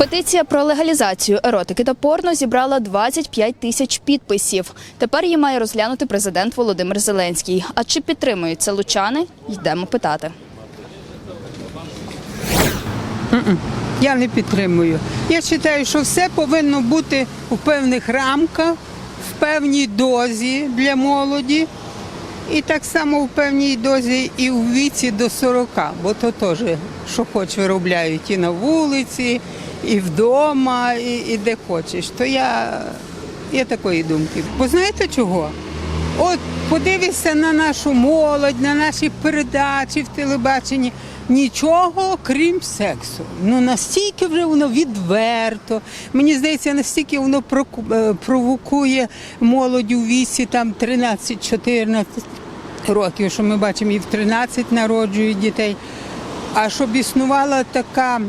Петиція про легалізацію еротики та порно зібрала 25 тисяч підписів. Тепер її має розглянути президент Володимир Зеленський. А чи підтримують це лучани? Йдемо питати. Я не підтримую. Я вважаю, що все повинно бути у певних рамках, в певній дозі для молоді. І так само в певній дозі і у віці до 40, бо то теж, що хоч виробляють і на вулиці, і вдома, і, і де хочеш. То я, я такої думки. Бо знаєте чого? От подивися на нашу молодь, на наші передачі в телебаченні. Нічого крім сексу. Ну настільки вже воно відверто. Мені здається, настільки воно е, провокує молодь у віці там 13-14 років, що ми бачимо і в 13 народжують дітей. А щоб існувала така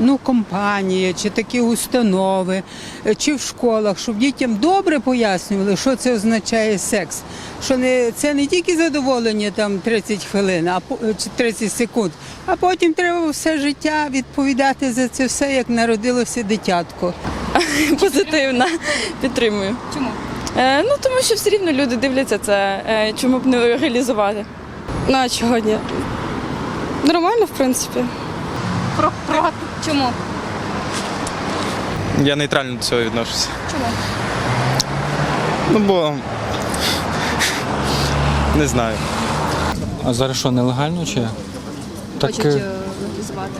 ну, компанія, чи такі установи, чи в школах, щоб дітям добре пояснювали, що це означає секс. Що не, це не тільки задоволення там 30 хвилин а, по- чи 30 секунд, а потім треба все життя відповідати за це все, як народилося дитятко. Позитивна. Підтримую. Чому? Е, ну тому що все рівно люди дивляться це. Е, чому б не реалізувати? Ну а чого ні? Нормально, в принципі. Про, проти. Чому? Я нейтрально до цього відношуся. Чому? Ну бо не знаю. А зараз що, нелегально чи? Так, Хочуть е, е, легалізувати.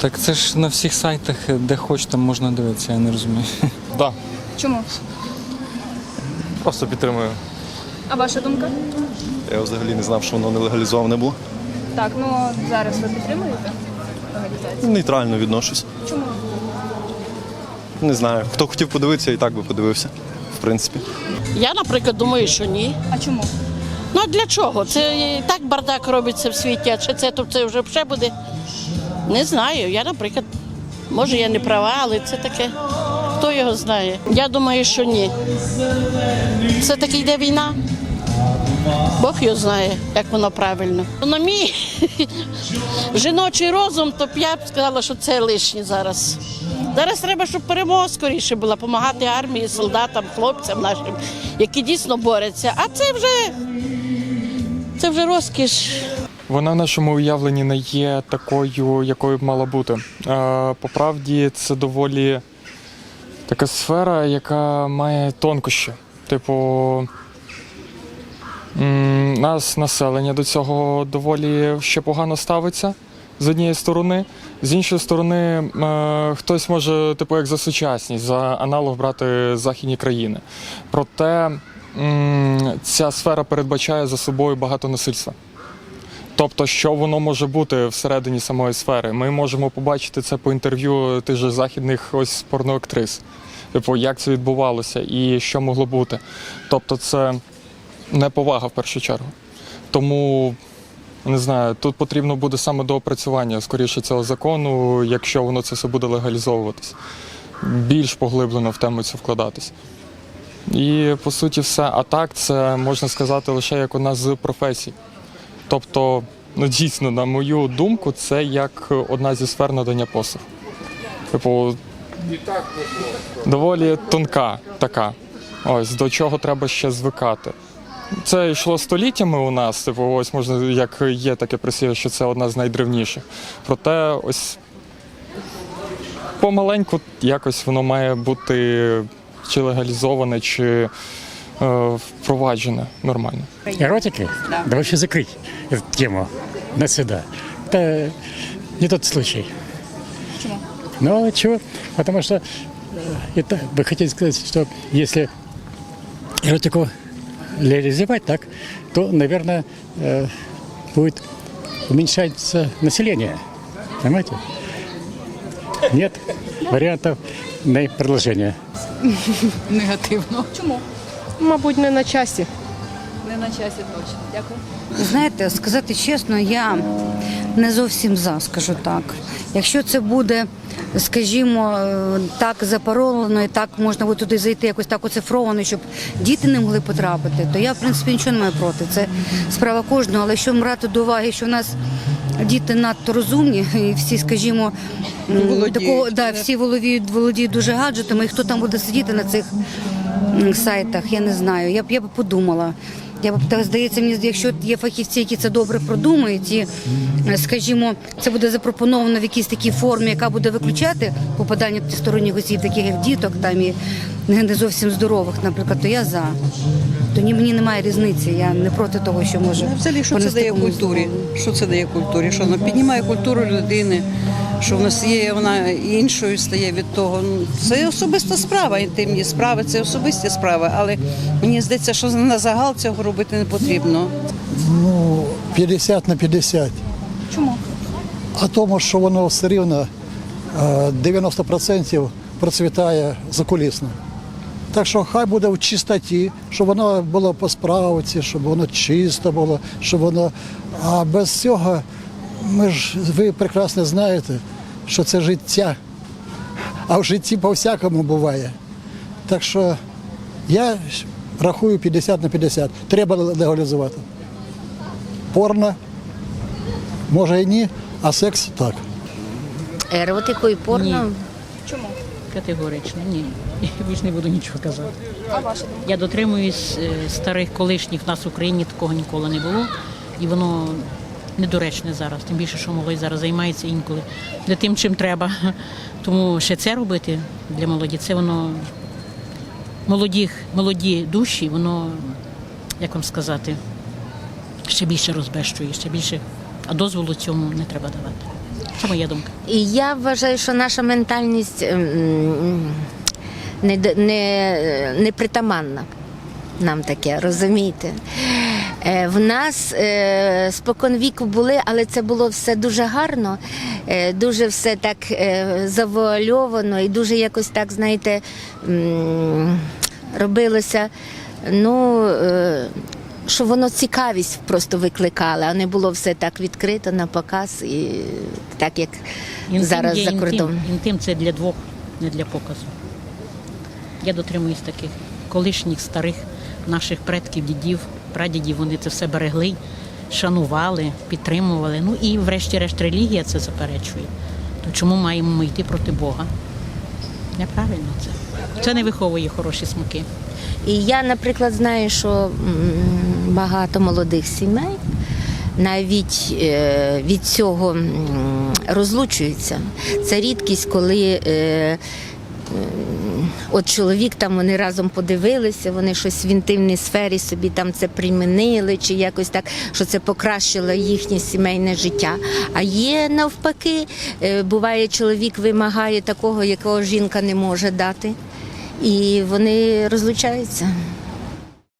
так це ж на всіх сайтах, де хоч там можна дивитися, я не розумію. Да. Чому? Просто підтримую. А ваша думка? Я взагалі не знав, що воно не легалізоване було. Так, ну зараз ви підтримуєте легалізацію? Нейтрально відношусь. Чому? Не знаю. Хто хотів подивитися, і так би подивився. В принципі. Я, наприклад, думаю, що ні. А чому? Ну а для чого? Це і так бардак робиться в світі, а чи це то це вже буде? Не знаю. Я, наприклад, може я не права, але це таке. Хто його знає? Я думаю, що ні. Все таки йде війна. Бог його знає, як воно правильно. На мій жіночий розум, то б я б сказала, що це лишнє зараз. Зараз треба, щоб перемога скоріше була, допомагати армії, солдатам, хлопцям нашим, які дійсно борються. А це вже, це вже розкіш. Вона в нашому уявленні не є такою, якою б мала бути. По правді, це доволі така сфера, яка має тонкощі. Типу, нас населення до цього доволі ще погано ставиться. З однієї сторони, з іншої сторони, е, хтось може, типу, як за сучасність, за аналог брати західні країни. Проте ця сфера передбачає за собою багато насильства. Тобто, що воно може бути всередині самої сфери? Ми можемо побачити це по інтерв'ю тих же західних ось порноактрис. Типу, як це відбувалося і що могло бути. Тобто, це неповага в першу чергу. Тому не знаю, тут потрібно буде саме доопрацювання скоріше цього закону, якщо воно це все буде легалізовуватись. Більш поглиблено в тему цю вкладатись. І по суті, все. А так, це можна сказати лише як одна з професій. Тобто, ну дійсно, на мою думку, це як одна зі сфер надання послуг. Типу, доволі тонка така. Ось до чого треба ще звикати. Це йшло століттями у нас, типу, ось можна, як є таке прислів'я, що це одна з найдревніших. Проте ось помаленьку якось воно має бути чи легалізоване, чи е, впроваджене нормально. Эротики? Да. да вообще закрыть эту тему навсегда. Это не тот случай. Почему? Ну, чего? Потому что э, это, вы хотите сказать, что если эротику легализовать так, то, наверное, э, будет уменьшаться население. Понимаете? Нет вариантов на продолжение. Негативно. Чому? Мабуть, не на часі. Не на часі точно. Дякую. Знаєте, сказати чесно, я не зовсім за, скажу так. Якщо це буде, скажімо, е, так запаролено і так можна буде туди зайти, якось так оцифровано, щоб діти не могли потрапити, то я, в принципі, нічого не маю проти. Це справа кожного. Але якщо брати до уваги, що в нас діти надто розумні, і всі, скажімо, Володіють, такого, да, всі володіють, володіють дуже гаджетами. І хто там буде сидіти на цих сайтах, я не знаю. Я б я б подумала. Я б так здається, мені якщо є фахівці, які це добре продумають, і е, скажімо, це буде запропоновано в якійсь такій формі, яка буде виключати попадання сторонніх осіб, таких як діток, там і не не зовсім здорових, наприклад, то я за. То ні, мені немає різниці. Я не проти того, що може Взагалі, що це дає культурі? Що це дає культурі? Що воно піднімає культуру людини, що в нас є, вона іншою стає від того. Ну, Це особиста справа, інтимні справи, це особисті справи. Але мені здається, що на загал цього робити не потрібно. Ну, 50 на 50. Чому? А тому, що воно все рівно е, 90% процвітає закулісно. Так що хай буде в чистоті, щоб воно було по справці, щоб воно чисто було, щоб воно. А без цього, ми ж ви прекрасно знаєте, що це життя. А в житті по-всякому буває. Так що я рахую 50 на 50. Треба легалізувати. Порно, може і ні, а секс так. Еротику і порно. Чому? Категорично, ні. Більш не буду нічого казати. А ваша думка? Я дотримуюсь е, старих колишніх в нас в Україні такого ніколи не було. І воно недоречне зараз. Тим більше, що молодь зараз займається інколи не тим, чим треба. Тому ще це робити для молоді, це воно молоді, молоді душі, воно, як вам сказати, ще більше розбещує, ще більше. А дозволу цьому не треба давати. Це моя думка. І я вважаю, що наша ментальність ем, не, не, не притаманна нам таке, розумієте? Е, В нас е, спокон віку були, але це було все дуже гарно, е, дуже все так завуальовано і дуже якось так, знаєте, робилося. Ну, що воно цікавість просто викликало, а не було все так відкрито на показ і так як Інтим зараз є за інтим. кордоном. Інтим це для двох, не для показу. Я дотримуюсь таких колишніх старих наших предків, дідів, прадідів. Вони це все берегли, шанували, підтримували. Ну і врешті-решт релігія це заперечує. То чому маємо ми йти проти Бога? Неправильно це. Це не виховує хороші смаки. І я, наприклад, знаю, що багато молодих сімей навіть е, від цього розлучуються. Це рідкість, коли. От чоловік там вони разом подивилися, вони щось в інтимній сфері собі там це примінили, чи якось так, що це покращило їхнє сімейне життя. А є навпаки, е, буває, чоловік вимагає такого, якого жінка не може дати, і вони розлучаються.